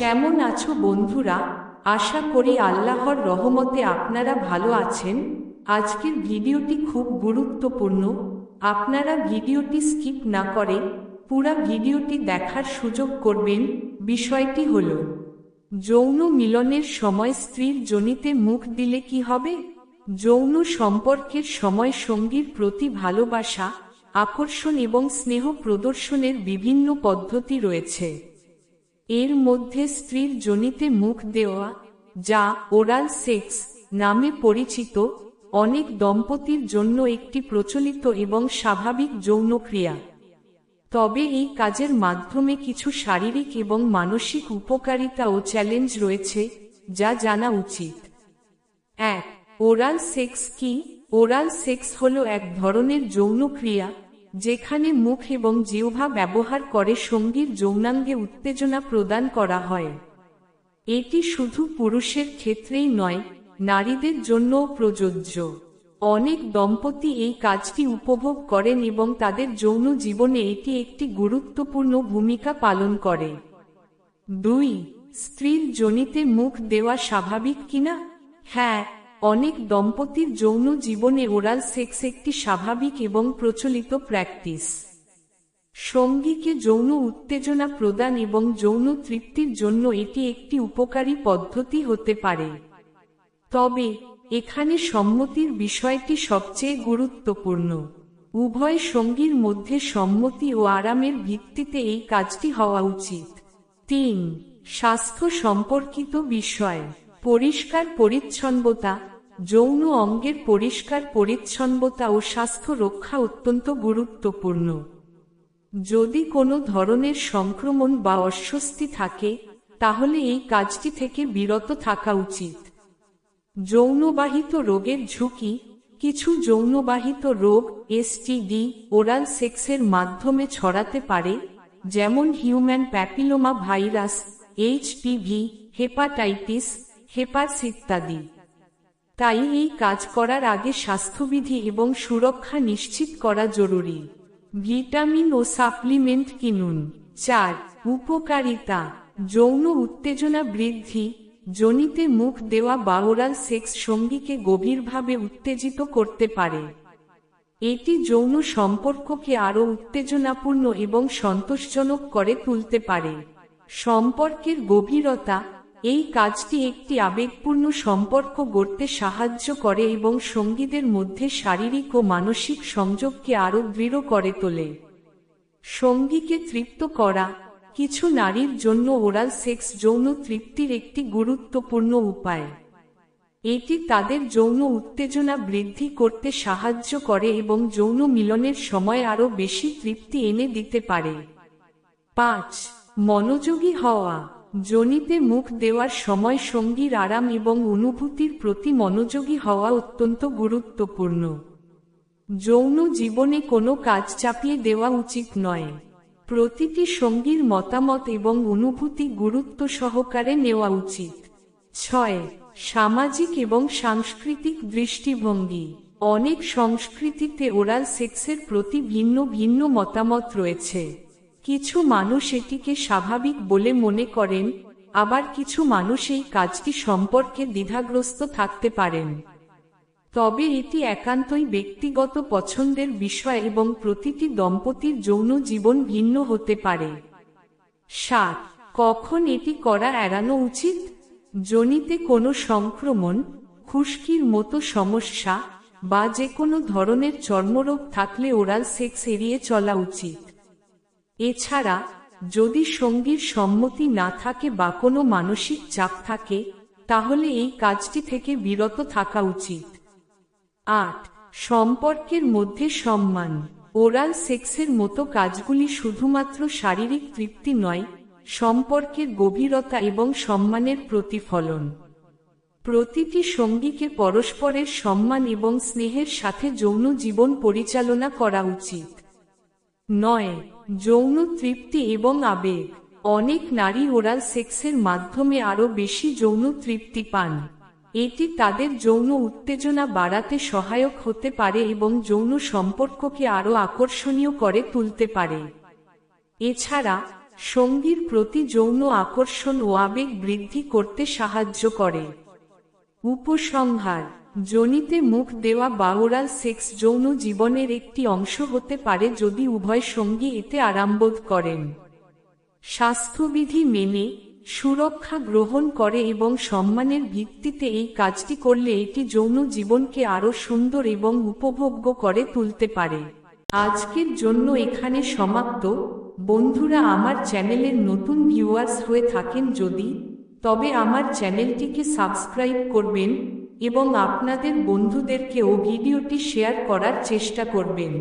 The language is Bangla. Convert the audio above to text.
কেমন আছো বন্ধুরা? আশা করি আল্লাহর রহমতে আপনারা ভালো আছেন। আজকের ভিডিওটি খুব গুরুত্বপূর্ণ। আপনারা ভিডিওটি স্কিপ না করে পুরা ভিডিওটি দেখার সুযোগ করবেন। বিষয়টি হল, যৌন মিলনের সময় স্ত্রীর জনিতে মুখ দিলে কি হবে? যৌন সম্পর্কের সময় সঙ্গীর প্রতি ভালোবাসা, আকর্ষণ এবং স্নেহ প্রদর্শনের বিভিন্ন পদ্ধতি রয়েছে। এর মধ্যে স্ত্রীর জনিতে মুখ দেওয়া, যা ওরাল সেক্স নামে পরিচিত, অনেক দম্পতির জন্য একটি প্রচলিত এবং স্বাভাবিক যৌন ক্রিয়া। তবে এই কাজের মাধ্যমে কিছু শারীরিক এবং মানসিক উপকারিতা ও চ্যালেঞ্জ রয়েছে, যা জানা উচিত। এক, ওরাল সেক্স কি? ওরাল সেক্স হল এক ধরনের যৌন ক্রিয়া যেখানে মুখ এবং জিহ্বা ব্যবহার করে সঙ্গীর যৌনাঙ্গে উত্তেজনা প্রদান করা হয়। এটি শুধু পুরুষের ক্ষেত্রেই নয়, নারীদের জন্যও প্রযোজ্য। অনেক দম্পতি এই কাজটি উপভোগ করেন এবং তাদের যৌন জীবনে এটি একটি গুরুত্বপূর্ণ ভূমিকা পালন করে। দুই, স্ত্রীর জনিতে মুখ দেওয়া স্বাভাবিক কিনা? হ্যাঁ অনেক দম্পতির যৌন জীবনে ওরাল সেক্স একটি স্বাভাবিক এবং প্রচলিত প্র্যাকটিস। সঙ্গীকে যৌন উত্তেজনা প্রদান এবং যৌন তৃপ্তির জন্য এটি একটি উপকারী পদ্ধতি হতে পারে। তবে, এখানে সম্মতির বিষয়টি সবচেয়ে গুরুত্বপূর্ণ। উভয় সঙ্গীর মধ্যে সম্মতি ও আরামের ভিত্তিতে এই কাজটি হওয়া উচিত। তিন, স্বাস্থ্য সম্পর্কিত বিষয়। পরিষ্কার পরিচ্ছন্নতা, যৌন অঙ্গের পরিষ্কার পরিচ্ছন্নতা ও স্বাস্থ্য রক্ষা অত্যন্ত গুরুত্বপূর্ণ। যদি কোনো ধরনের সংক্রমণ বা অস্বস্তি থাকে, তাহলে এই কাজটি থেকে বিরত থাকা উচিত। যৌনবাহিত রোগের ঝুঁকি, কিছু যৌনবাহিত রোগ এসটিডি ওরাল সেক্সের মাধ্যমে ছড়াতে পারে, যেমন human papilloma virus HPV hepatitis herpes ইত্যাদি তাই এই কাজ করার আগে স্বাস্থ্যবিধি এবং সুরক্ষা নিশ্চিত করা জরুরি। ভিটামিন ও সাপ্লিমেন্ট কিনুন। চার, উপকারিতা। যৌন উত্তেজনা বৃদ্ধি। জনিতে মুখ দেওয়া বা ওরাল সেক্স সঙ্গীকে গভীরভাবে উত্তেজিত করতে পারে। এটি যৌন সম্পর্ককে আরও উত্তেজনাপূর্ণ এবং সন্তোষজনক করে তুলতে পারে। সম্পর্কের গভীরতা এই কাজটি একটি আবেগপূর্ণ সম্পর্ক গড়তে সাহায্য করে এবং সঙ্গীদের মধ্যে শারীরিক ও মানসিক সংযোগকে আরও দৃঢ় করে তোলে। সঙ্গীকে তৃপ্ত করা, কিছু নারীর জন্য ওরাল সেক্স যৌন তৃপ্তির একটি গুরুত্বপূর্ণ উপায়। এটি তাদের যৌন উত্তেজনা বৃদ্ধি করতে সাহায্য করে এবং যৌন মিলনের সময় আরও বেশি তৃপ্তি এনে দিতে পারে। পাঁচ, মনোযোগী হওয়া। জনিতে মুখ দেওয়ার সময় সঙ্গীর আরাম এবং অনুভূতির প্রতি মনোযোগী হওয়া অত্যন্ত গুরুত্বপূর্ণ। যৌন জীবনে কোনো কাজ চাপিয়ে দেওয়া উচিত নয়। প্রতিটি সঙ্গীর মতামত এবং অনুভূতি গুরুত্ব সহকারে নেওয়া উচিত। ছয়, সামাজিক এবং সাংস্কৃতিক দৃষ্টিভঙ্গি। অনেক সংস্কৃতিতে ওরাল সেক্সের প্রতি ভিন্ন ভিন্ন মতামত রয়েছে। কিছু মানুষ এটিকে স্বাভাবিক বলে মনে করেন, আবার কিছু মানুষ এই কাজটি সম্পর্কে দ্বিধাগ্রস্ত থাকতে পারেন। তবে এটি একান্তই ব্যক্তিগত পছন্দের বিষয় এবং প্রতিটি দম্পতির যৌন জীবন ভিন্ন হতে পারে। সাত, কখন এটি করা এড়ানো উচিত? জনিতে কোনো সংক্রমণ, খুশকির মতো সমস্যা বা যে কোনো ধরনের চর্মরোগ থাকলে ওরাল সেক্স এড়িয়ে চলা উচিত। এছাড়া, যদি সঙ্গীর সম্মতি না থাকে বা কোনো মানসিক চাপ থাকে, তাহলে এই কাজটি থেকে বিরত থাকা উচিত। আট, সম্পর্কের মধ্যে সম্মান। ওরাল সেক্সের মতো কাজগুলি শুধুমাত্র শারীরিক তৃপ্তি নয়, সম্পর্কের গভীরতা এবং সম্মানের প্রতিফলন। প্রতিটি সঙ্গীকে পরস্পরের সম্মান এবং স্নেহের সাথে যৌন জীবন পরিচালনা করা উচিত। নয়, যৌন তৃপ্তি এবং আবেগ। অনেক নারী ওরাল সেক্সের মাধ্যমে আরও বেশি যৌন তৃপ্তি পান। এটি তাদের যৌন উত্তেজনা বাড়াতে সহায়ক হতে পারে এবং যৌন সম্পর্ককে আরও আকর্ষণীয় করে তুলতে পারে। এছাড়া, সঙ্গীর প্রতি যৌন আকর্ষণ ও আবেগ বৃদ্ধি করতে সাহায্য করে। উপসংহার জনিতে মুখ দেওয়া বা ওরাল সেক্স যৌন জীবনের একটি অংশ হতে পারে যদি উভয় সঙ্গী এতে আরামবোধ করেন। স্বাস্থ্যবিধি মেনে, সুরক্ষা গ্রহণ করে এবং সম্মানের ভিত্তিতে এই কাজটি করলে এটি যৌন জীবনকে আরও সুন্দর এবং উপভোগ্য করে তুলতে পারে। আজকের জন্য এখানে সমাপ্ত। বন্ধুরা, আমার চ্যানেলের নতুন ভিউয়ার্স হয়ে থাকেন যদি, তবে আমার চ্যানেলটিকে সাবস্ক্রাইব করবেন। এবং আপনাদের বন্ধুদেরকেও ভিডিওটি শেয়ার করার চেষ্টা করবেন।